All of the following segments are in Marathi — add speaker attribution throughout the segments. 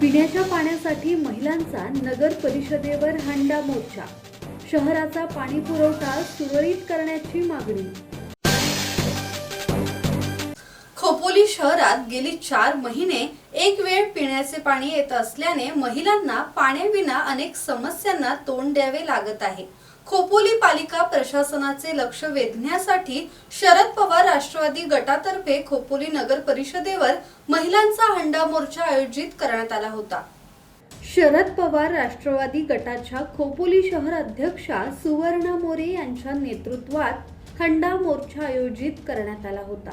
Speaker 1: पिण्याच्या पाण्यासाठी महिलांचा नगर परिषदेवर हंडा मोर्चा. शहराचा पाणी पुरवठा सुरळीत करण्याची मागणी.
Speaker 2: खोपोली शहरात गेली चार महिने एक वेळ पिण्याचे पाणी येत असल्याने महिलांना पाण्याविना अनेक समस्यांना तोंड द्यावे लागत आहे. खोपोली पालिका प्रशासनाचे लक्ष वेधण्यासाठी शरद पवार राष्ट्रवादी गटातर्फे खोपोली नगर परिषदेवर महिलांचा हंडा मोर्चा आयोजित करण्यात आला होता.
Speaker 1: शरद पवार राष्ट्रवादी गटाच्या खोपोली शहर अध्यक्षा सुवर्णा मोरे यांच्या नेतृत्वात हंडा मोर्चा आयोजित करण्यात आला होता.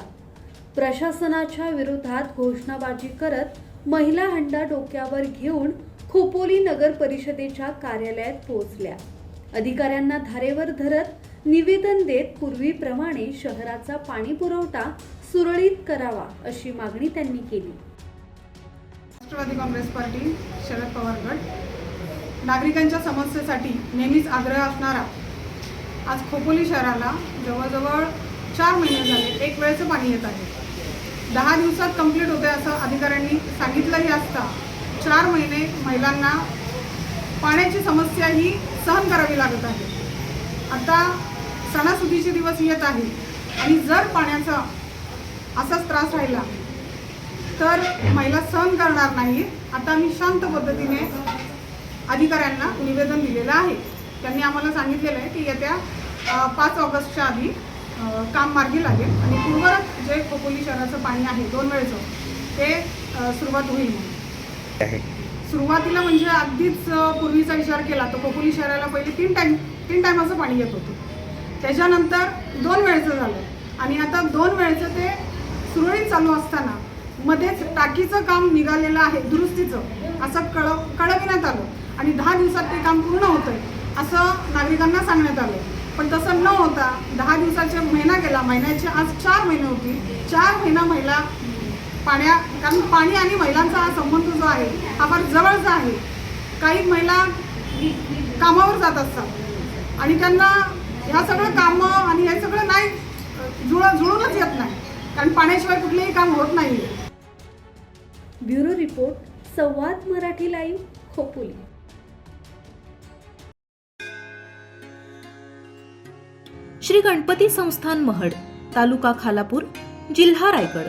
Speaker 1: प्रशासनाच्या विरोधात घोषणाबाजी करत महिला हंडा डोक्यावर घेऊन खोपोली नगर परिषदेच्या कार्यालयात पोहोचल्या. अधिकाऱ्यांना धारेवर धरत निवेदन देत पूर्वीप्रमाणे शहराचा पाणी पुरवठा सुरळीत करावा अशी मागणी त्यांनी केली.
Speaker 3: राष्ट्रवादी काँग्रेस पार्टी शरद पवार गट. नागरिकांच्या समस्येसाठी नेहमीच आग्रह असणारा आज खोपोली शहराला जवळजवळ चार महिने झाले एक वेळचं पाणी येत आहे. दहा दिवसात कंप्लीट होते असं अधिकाऱ्यांनी सांगितलंही असता चार महिने महिलांना पाण्याची समस्या ही सहन करावी लागत आहे. आता सणासुदीचे दिवस येत आहे आणि जर पाण्याचा असाच त्रास राहिला तर महिला सहन करणार नाही. आता आम्ही शांत पद्धतीने अधिकाऱ्यांना निवेदन दिलेलं आहे. त्यांनी आम्हाला सांगितलेलं आहे की येत्या पाच ऑगस्टच्या आधी काम मार्गी लागेल आणि पूर्वरत जे खोपोली शहराचं पाणी आहे दोन वेळचं ते सुरुवात होईल
Speaker 4: आहे.
Speaker 3: सुरुवातीला म्हणजे अगदीच पूर्वीचा विचार केला तर खोपोली शहराला पहिले तीन टाईम तीन टायमाचं पाणी येत होतं. त्याच्यानंतर दोन वेळचं झालं. आणि आता दोन वेळचं ते सुरळीत चालू असताना मध्येच टाकीचं काम निघालेलं आहे दुरुस्तीचं. असं कळ कळविण्यात आलं. आणि दहा दिवसात ते काम पूर्ण होतंय असं नागरिकांना सांगण्यात आलं. पण तसं न होता दहा दिवसाच्या महिना गेला. महिन्याचे आज चार महिने होती. चार महिना महिला पाण्या कारण पाणी आणि महिलांचा हा संबंध जो आहे हा फार जवळचा आहे. काही महिला कामावर जात असतात. आणि त्यांना ह्या सगळं कामं आणि हे सगळं नाही जुळ जुळूनच येत नाही. कारण पाण्याशिवाय कुठलेही काम होत नाही.
Speaker 1: Bureau report Samvad Marathi live Khopoli.
Speaker 5: Shri Ganpati Sansthan Mahad taluka Khalapur जिल्हा रायगड.